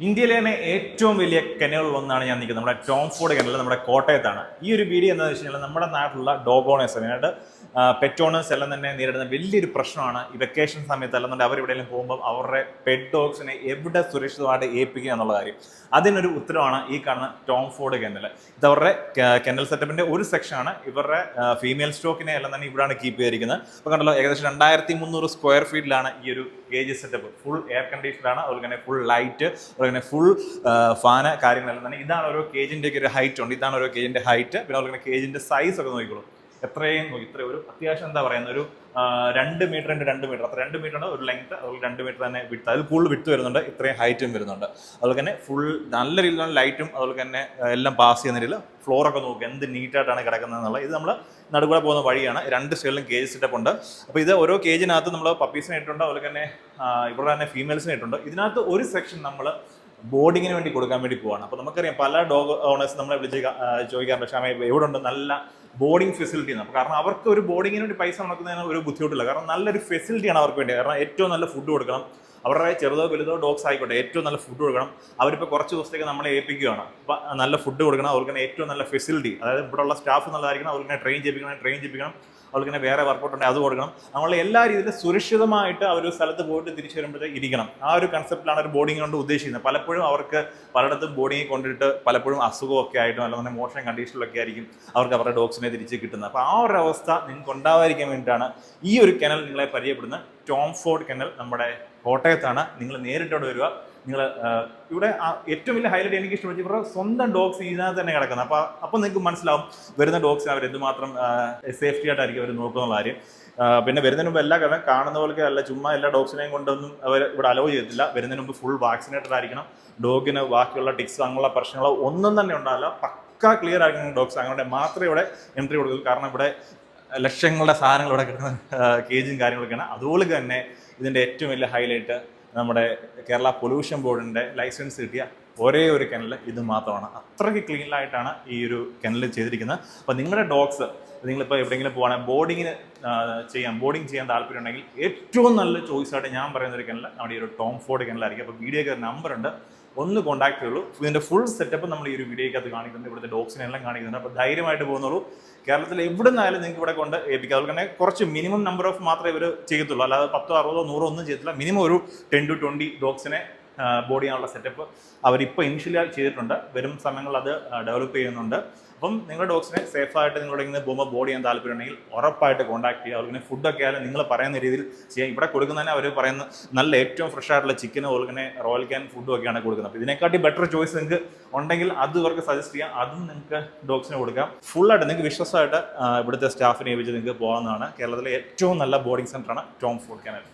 ഇന്ത്യയിലെ തന്നെ ഏറ്റവും വലിയ കെനകളിൽ ഒന്നാണ് ഞാൻ നിൽക്കുന്നത്. നമ്മുടെ ടോം ഫോർഡ് കെനൽ നമ്മുടെ കോട്ടയത്താണ്. ഈ ഒരു വീഡിയോ എന്താണെന്ന് വെച്ച് കഴിഞ്ഞാൽ നമ്മുടെ നാട്ടിലുള്ള ഡോഗ് ഓണേഴ്സ് അതിനായിട്ട് പെറ്റ് ഓണേഴ്സ് എല്ലാം തന്നെ നേരിടുന്ന വലിയൊരു പ്രശ്നമാണ് ഈ വെക്കേഷൻ സമയത്ത് അല്ലെന്നുണ്ടെങ്കിൽ അവരെവിടെയെങ്കിലും പോകുമ്പോൾ അവരുടെ പെറ്റ് ഡോഗ്സിനെ എവിടെ സുരക്ഷിതമായിട്ട് ഏൽപ്പിക്കുക എന്നുള്ള കാര്യം. അതിനൊരു ഉത്തരവാണ് ഈ കാണുന്ന ടോം ഫോർഡ് കെന്നൽ ഇത് അവരുടെ കെന്നൽ സെറ്റപ്പിന്റെ ഒരു സെക്ഷനാണ് ഇവരുടെ ഫീമെയിൽ സ്റ്റോക്കിനെ എല്ലാം തന്നെ ഇവിടെയാണ് കീപ്പ് ചെയ്തിരിക്കുന്നത്. അപ്പോൾ കണ്ടല്ലോ ഏകദേശം രണ്ടായിരത്തി മുന്നൂറ് സ്ക്വയർ ഫീറ്റിലാണ് ഈ ഒരു കേജ് സെറ്റപ്പ് ഫുൾ എയർ കണ്ടീഷനാണ് അതുപോലെ തന്നെ ഫുൾ ലൈറ്റ് അതുപോലെ ഫുൾ ഫാന് കാര്യങ്ങളെല്ലാം തന്നെ ഇതാണ് ഓരോ കേജിന്റെ ഒക്കെ ഒരു ഹൈറ്റ് ഉണ്ട്. ഇതാണ് ഓരോ കേജിന്റെ ഹൈറ്റ് പിന്നെ അതുപോലെ തന്നെ കേജിന്റെ സൈസ് ഒക്കെ നോക്കിക്കോളൂ. എത്രയും നോക്കി ഇത്ര ഒരു അത്യാവശ്യം എന്താ പറയുന്ന ഒരു രണ്ട് മീറ്റർ ഉണ്ട് രണ്ട് മീറ്റർ അത്ര രണ്ട് മീറ്റർ ഉണ്ട് ഒരു ലെങ്ത് അതുപോലെ രണ്ട് മീറ്റർ തന്നെ വിട്ട് അതിൽ കൂടുതൽ വിട്ട് വരുന്നുണ്ട് ഇത്രയും ഹൈറ്റും വരുന്നുണ്ട്. അതുപോലെ തന്നെ ഫുൾ നല്ല രീതിയിലുള്ള ലൈറ്റും അതുപോലെ തന്നെ എല്ലാം പാസ് ചെയ്യുന്ന രീതിയിൽ ഫ്ലോറൊക്കെ നോക്കുക എന്ത് നീറ്റായിട്ടാണ് കിടക്കുന്നത് എന്നുള്ളത്. ഇത് നമ്മൾ നടുകൂടെ പോകുന്ന വഴിയാണ്. രണ്ട് സൈഡിലും കേജ് സെറ്റപ്പ് ഉണ്ട്. അപ്പോൾ ഇത് ഓരോ കേജിനകത്ത് നമ്മൾ പപ്പീസിനെ ഇട്ടുണ്ട് അതുപോലെ തന്നെ ഇവിടെ തന്നെ ഫീമെയിൽസിനെ ഇട്ടുണ്ട് ഇതിനകത്ത് ഒരു സെക്ഷൻ നമ്മൾ ബോർഡിങ്ങിന് വേണ്ടി കൊടുക്കാൻ വേണ്ടി പോവാണ്. അപ്പോൾ നമുക്കറിയാം പല ഡോഗ് ഓണേഴ്സ് നമ്മളെ വിളിച്ച് ചോദിക്കാറുണ്ട് ക്ഷമ എവിടെ ഉണ്ട് നല്ല ബോർഡിംഗ് ഫെസിലിറ്റി എന്ന് അപ്പോൾ കാരണം അവർക്ക് ഒരു ബോർഡിങ്ങിന് വേണ്ടി പൈസ മുടക്കുന്നതിന് ഒരു ബുദ്ധിമുട്ടില്ല. കാരണം നല്ലൊരു ഫെസിലിറ്റിയാണ് അവർക്ക് വേണ്ടി കാരണം ഏറ്റവും നല്ല ഫുഡ് കൊടുക്കണം. അവരുടെ ചെറുതോ വലുതോ ഡോഗ്സ് ആയിക്കോട്ടെ ഏറ്റവും നല്ല ഫുഡ് കൊടുക്കണം. അവരിപ്പോൾ കുറച്ച് ദിവസത്തേക്ക് നമ്മളെ ഏൽപ്പിക്കുകയാണ്. അപ്പോൾ നല്ല ഫുഡ് കൊടുക്കണം അവർക്ക് ഏറ്റവും നല്ല ഫെസിലിറ്റി അതായത് ഇവിടെയുള്ള സ്റ്റാഫ് നല്ലതായിരിക്കണം അവർക്ക് ട്രെയിൻ ചെയ്യിപ്പിക്കണം ട്രെയിൻ ചെയ്യിപ്പിക്കണം അവർക്ക് തന്നെ വേറെ വർക്കൗട്ട് ഉണ്ട് അത് കൊടുക്കണം. നമ്മളെ എല്ലാ രീതിയിലും സുരക്ഷിതമായിട്ട് അവർ സ്ഥലത്ത് പോയിട്ട് തിരിച്ചു വരുമ്പോഴത്തേക്ക് ഇരിക്കണം. ആ ഒരു കൺസെപ്റ്റിലാണ് ഒരു ബോർഡിംഗ് കൊണ്ട് ഉദ്ദേശിക്കുന്നത്. പലപ്പോഴും അവർക്ക് പലയിടത്തും ബോർഡിങ് കൊണ്ടിട്ട് പലപ്പോഴും അസുഖമൊക്കെ ആയിട്ടും അല്ലെങ്കിൽ മോശം കണ്ടീഷനിലൊക്കെ ആയിരിക്കും അവർക്ക് അവരുടെ ഡോഗ്സിനെ തിരിച്ച് കിട്ടുന്നത്. അപ്പോൾ ആ ഒരു അവസ്ഥ നിങ്ങൾക്ക് ഉണ്ടാവാതിരിക്കാൻ വേണ്ടിയിട്ടാണ് ഈ ഒരു കെനൽ നിങ്ങളെ പരിചയപ്പെടുന്ന ടോം ഫോർഡ് കെനൽ നമ്മുടെ കോട്ടയത്താണ്. നിങ്ങൾ നേരിട്ട് അവിടെ വരിക. നിങ്ങൾ ഇവിടെ ഏറ്റവും വലിയ ഹൈലൈറ്റ് എനിക്ക് ഇഷ്ടപ്പെട്ടു ഇവരുടെ സ്വന്തം ഡോഗ്സ് ഇതിനകത്ത് തന്നെ കിടക്കുന്നത്. അപ്പോൾ അപ്പോൾ നിങ്ങൾക്ക് മനസ്സിലാവും വരുന്ന ഡോഗ്സ് അവർ എന്തുമാത്രം സേഫ്റ്റി ആയിട്ടായിരിക്കും അവർ നോക്കുന്ന കാര്യം. പിന്നെ വരുന്നതിന് മുമ്പ് എല്ലാ കാരണം കാണുന്ന പോലെ അല്ല ചുമ്മാ എല്ലാ ഡോഗ്സിനെയും കൊണ്ടൊന്നും അവർ ഇവിടെ അലോ ചെയ്തിട്ടില്ല വരുന്നതിന് മുമ്പ് ഫുൾ വാക്സിനേറ്റഡ് ആയിരിക്കണം. ഡോഗിന് ബാക്കിയുള്ള ടിക്സ് അങ്ങനെയുള്ള പ്രശ്നങ്ങളോ ഒന്നും തന്നെ ഉണ്ടാവില്ല. പക്ക ക്ലിയർ ആയിരിക്കണം ഡോഗ്സ് അങ്ങനെ മാത്രമേ ഇവിടെ എൻട്രി കൊടുക്കൂ. കാരണം ഇവിടെ ലക്ഷങ്ങളുടെ സാധനങ്ങൾ ഇവിടെ കിടക്കുന്ന കേജും കാര്യങ്ങളൊക്കെയാണ്. അതുപോലെ തന്നെ ഇതിന്റെ ഏറ്റവും വലിയ ഹൈലൈറ്റ് നമ്മുടെ കേരള പൊല്യൂഷൻ ബോർഡിന്റെ ലൈസൻസ് കിട്ടിയ ഒരേ ഒരു കെനൽ ഇത് മാത്രമാണ്. അത്രയ്ക്ക് ക്ലീനിലായിട്ടാണ് ഈ ഒരു കെനൽ ചെയ്തിരിക്കുന്നത്. അപ്പോൾ നിങ്ങളുടെ ഡോഗ്സ് നിങ്ങളിപ്പോൾ എവിടെയെങ്കിലും പോകുകയാണെങ്കിൽ ബോർഡിങ്ങിന് ചെയ്യാം ബോർഡിങ് ചെയ്യാൻ താല്പര്യം ഉണ്ടെങ്കിൽ ഏറ്റവും നല്ല ചോയ്സ് ആയിട്ട് ഞാൻ പറയുന്ന ഒരു കെനൽ നമ്മുടെ ഈ ഒരു ടോം ഫോർഡ് കെനലായിരിക്കും അപ്പോൾ വീഡിയോയ്ക്ക് നമ്പർ ഉണ്ട്. ഒന്ന് കോണ്ടാക്ട് ചെയ്യുള്ളൂ ഇതിന്റെ ഫുൾ സെറ്റപ്പ് നമ്മൾ ഈ ഒരു വീഡിയോയ്ക്കകത്ത് കാണിക്കുന്നുണ്ട്. ഇവിടുത്തെ ഡോഗ്സിനെ എല്ലാം കാണിക്കുന്നുണ്ട്. അപ്പോൾ ധൈര്യമായിട്ട് പോകുന്നുള്ളൂ കേരളത്തിൽ എവിടെ നിന്നായാലും നിങ്ങൾക്ക് ഇവിടെ കൊണ്ട് ഏൽപ്പിക്കാം. അതുപോലെ തന്നെ കുറച്ച് മിനിമം നമ്പർ ഓഫ് മാത്രമേ ഇവർ ചെയ്യത്തുള്ളൂ. അല്ലാതെ പത്തോ അറുപതോ നൂറോ ഒന്നും ചെയ്യത്തില്ല. മിനിമം ഒരു ടെൻ ടു ട്വന്റി ഡോഗ്സിനെ ബോഡി ആണുള്ള സെറ്റപ്പ് അവരിപ്പോൾ ഇനിഷ്യലി ചെയ്തിട്ടുണ്ട്. വരും സമയങ്ങളിൽ അത് ഡെവലപ്പ് ചെയ്യുന്നുണ്ട്. അപ്പം നിങ്ങളുടെ ഡോഗ്സിനെ സേഫായിട്ട് നിങ്ങളുടെ ഇങ്ങനെ പോകുമ്പോൾ ബോഡി ചെയ്യാൻ താല്പര്യമുണ്ടെങ്കിൽ ഉറപ്പായിട്ട് കോൺടാക്ട് ചെയ്യുക. അവർക്കിനെ ഫുഡൊക്കെ ആയാലും നിങ്ങൾ പറയുന്ന രീതിയിൽ ചെയ്യാം. ഇവിടെ കൊടുക്കുന്നതന്നെ അവർ പറയുന്ന നല്ല ഏറ്റവും ഫ്രഷ് ആയിട്ടുള്ള ചിക്കനും ഓൾക്കിനെ റോയൽ ക്യാൻ ഫുഡും ഒക്കെയാണ് കൊടുക്കുന്നത്. അപ്പോൾ ഇതിനെക്കാട്ടി ബെറ്റർ ചോയ്സ് നിങ്ങൾക്ക് ഉണ്ടെങ്കിൽ അത് ഇവർക്ക് സജസ്റ്റ് ചെയ്യാം. അതും നിങ്ങൾക്ക് ഡോഗ്സിന് കൊടുക്കാം. ഫുള്ളായിട്ട് നിങ്ങൾക്ക് വിശ്വാസമായിട്ട് ഇവിടുത്തെ സ്റ്റാഫിനെ ഏൽപ്പിച്ച് നിങ്ങൾക്ക് പോകാവുന്നതാണ്. കേരളത്തിലെ ഏറ്റവും നല്ല ബോർഡിംഗ് സെന്ററാണ് ടോം ഫുഡ് ക്യാനൽ